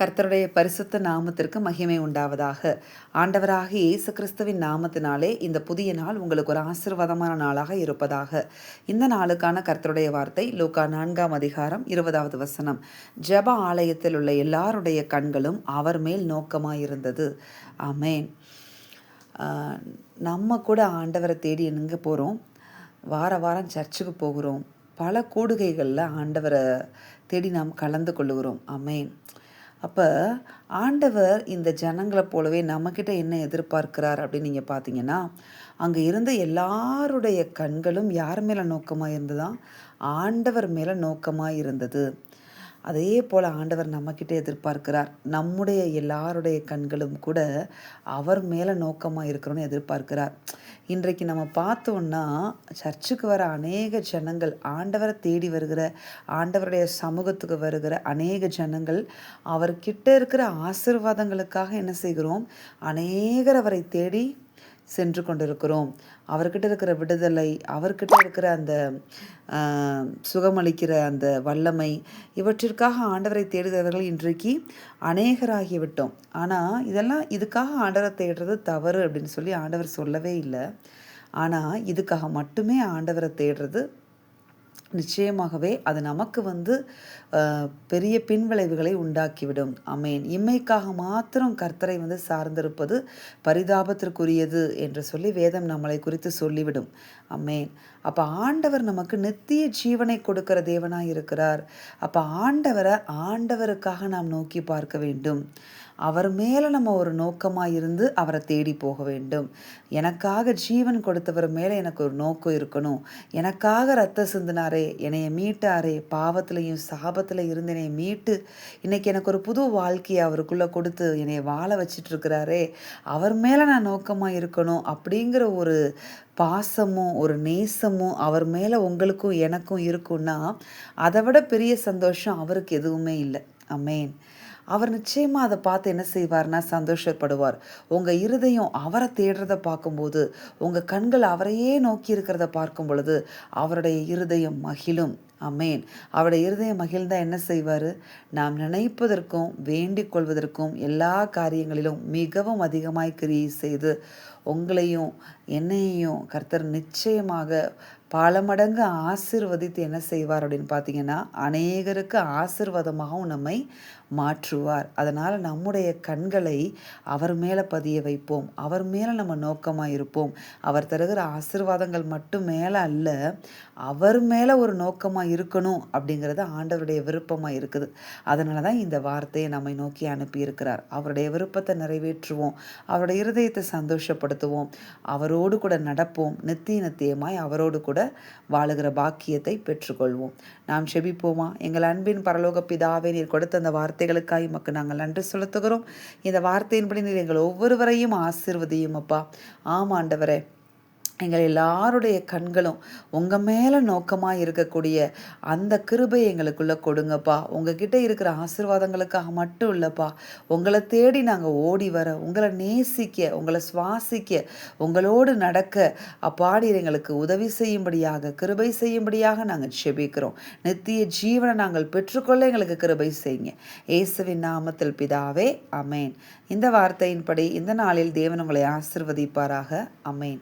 கர்த்தருடைய பரிசுத்த நாமத்திற்கு மகிமை உண்டாவதாக. ஆண்டவராக இயேசு கிறிஸ்துவின் நாமத்தினாலே இந்த புதிய நாள் உங்களுக்கு ஒரு ஆசீர்வாதமான நாளாக இருப்பதாக. இந்த நாளுக்கான கர்த்தருடைய வார்த்தை லூக்கா நான்காம் அதிகாரம் இருபதாவது வசனம். ஜப ஆலயத்தில் உள்ள எல்லாருடைய கண்களும் அவர் மேல் நோக்கமாயிருந்தது. ஆமேன். நம்ம கூட ஆண்டவரை தேடி எங்கே போகிறோம் வார வாரம் சர்ச்சுக்கு போகிறோம். பல கூடுகைகளில் ஆண்டவரை தேடி நாம் கலந்து கொள்ளுகிறோம். அமேன் அப்போ ஆண்டவர் இந்த ஜனங்களை போலவே நம்மக்கிட்ட என்ன எதிர்பார்க்கிறார் அப்படின்னு நீங்கள் பார்த்தீங்கன்னா அங்கே இருந்த எல்லாருடைய கண்களும் யார் மேலே நோக்கமாக இருந்ததா? ஆண்டவர் மேலே நோக்கமாக இருந்தது. அதே போல் ஆண்டவர் நம்மக்கிட்ட எதிர்பார்க்கிறார். நம்முடைய எல்லாருடைய கண்களும் கூட அவர் மேலே நோக்கமாக இருக்கிறோன்னு எதிர்பார்க்கிறார். இன்றைக்கு நம்ம பார்த்தோன்னா சர்ச்சுக்கு வர அநேக ஜனங்கள் ஆண்டவரை தேடி வருகிற ஆண்டவருடைய சமூகத்துக்கு வருகிற அநேக ஜனங்கள் அவர்கிட்ட இருக்கிற ஆசீர்வாதங்களுக்காக என்ன செய்கிறோம்? அநேகர் அவரை தேடி சென்று கொண்டிருக்கிறோம். அவர்கிட்ட இருக்கிற விடுதலை அவர்கிட்ட இருக்கிற அந்த சுகமளிக்கிற அந்த வல்லமை இவற்றிற்காக ஆண்டவரை தேடுகிறவர்கள் இன்றைக்கு அநேகராகிவிட்டோம் ஆனால் இதெல்லாம் இதுக்காக ஆண்டவரை தேடுறது தவறு அப்படின்னு சொல்லி ஆண்டவர் சொல்லவே இல்லை. ஆனால் இதுக்காக மட்டுமே ஆண்டவரை தேடுறது நிச்சயமாகவே அது நமக்கு வந்து பெரிய பின்விளைவுகளை உண்டாக்கிவிடும். அமேன் இம்மைக்காக மாத்திரம் கர்த்தரை வந்து சார்ந்திருப்பது பரிதாபத்திற்குரியது என்று சொல்லி வேதம் நம்மளை குறித்து சொல்லிவிடும். அமேன் அப்போ ஆண்டவர் நமக்கு நித்திய ஜீவனை கொடுக்கிற தேவனாக இருக்கிறார். அப்போ ஆண்டவரை ஆண்டவருக்காக நாம் நோக்கி பார்க்க வேண்டும். அவர் மேலே நம்ம ஒரு நோக்கமாக இருந்து அவரை தேடி போக வேண்டும். எனக்காக ஜீவன் கொடுத்தவர் மேலே எனக்கு ஒரு நோக்கம் இருக்கணும். எனக்காக ரத்த சிந்தினாரே என்னைய மீட்டாரே பாவத்திலையும் சாபத்தில் இருந்து என்னை மீட்டு இன்னைக்கு எனக்கு ஒரு புது வாழ்க்கையை அவருக்குள்ளே கொடுத்து என்னை வாழ வச்சிட்டு இருக்கிறாரே அவர் மேலே நான் நோக்கமாக இருக்கணும் அப்படிங்கிற ஒரு பாசமும் ஒரு நேசமும் அவர் மேலே உங்களுக்கும் எனக்கும் இருக்குன்னா அதை விட பெரிய சந்தோஷம் அவருக்கு எதுவுமே இல்லை. அமேன். அவர் நிச்சயமாக அதை பார்த்து என்ன செய்வார்னா சந்தோஷப்படுவார். உங்கள் இருதயம் அவரை தேடுறத பார்க்கும்போது உங்கள் கண்கள் அவரையே நோக்கி இருக்கிறத பார்க்கும் பொழுது அவருடைய இருதயம் மகிழும். அமேன் அவருடைய இருதயம் மகிழ்ந்தா என்ன செய்வார்? நாம் நினைப்பதற்கும் வேண்டிக் கொள்வதற்கும் எல்லா காரியங்களிலும் மிகவும் அதிகமாய் கிரியை செய்து உங்களையும் என்னையும் கர்த்தர் நிச்சயமாக பல மடங்கு ஆசிர்வதித்து என்ன செய்வார் அப்படின்னு பார்த்தீங்கன்னா அநேகருக்கு ஆசீர்வாதமாகவும் நம்மை மாற்றுவார். அதனால் நம்முடைய கண்களை அவர் மேலே பதிய வைப்போம். அவர் மேலே நம்ம நோக்கமாக இருப்போம். அவர் தருகிற ஆசிர்வாதங்கள் மட்டும் மேலே அல்ல அவர் மேலே ஒரு நோக்கமாக இருக்கணும் அப்படிங்கிறது ஆண்டவருடைய விருப்பமாக இருக்குது. அதனால தான் இந்த வார்த்தையை நம்மை நோக்கி அனுப்பியிருக்கிறார். அவருடைய விருப்பத்தை நிறைவேற்றுவோம். அவருடைய இருதயத்தை சந்தோஷப்படுத்துவோம். அவரோடு கூட நடப்போம். நித்திய நித்தியமாய் அவரோடு கூட வாழுகிற பாக்கியத்தை பெற்றுக்கொள்வோம். நாம் செபிப்போமா? எங்கள் அன்பின் பரலோக பிதாவே நீர் கொடுத்த அந்த வார்த்தைகளுக்காய் மக்கு நாங்கள் நன்றி செலுத்துகிறோம். இந்த வார்த்தையின்படி நீர் எங்கள் ஒவ்வொருவரையும் ஆசிர்வதியும் அப்பா ஆமாண்டவரே எங்கள் எல்லாருடைய கண்களும் உங்கள் மேலே நோக்கமாக இருக்கக்கூடிய அந்த கிருபை எங்களுக்குள்ளே கொடுங்கப்பா. உங்ககிட்ட இருக்கிற ஆசீர்வாதங்களுக்காக மட்டும் இல்லைப்பா. உங்களை தேடி நாங்கள் ஓடி வர உங்களை நேசிக்க உங்களை சுவாசிக்க உங்களோடு நடக்க அப்பாடி எங்களுக்கு உதவி செய்யும்படியாக கிருபை செய்யும்படியாக நாங்கள் செபிக்கிறோம். நித்திய ஜீவனை நாங்கள் பெற்றுக்கொள்ள எங்களுக்கு கிருபை செய்யுங்க. இயேசுவின் நாமத்தில் பிதாவே அமேன். இந்த வார்த்தையின்படி இந்த நாளில் தேவன் உங்களை ஆசிர்வதிப்பாராக. அமேன்.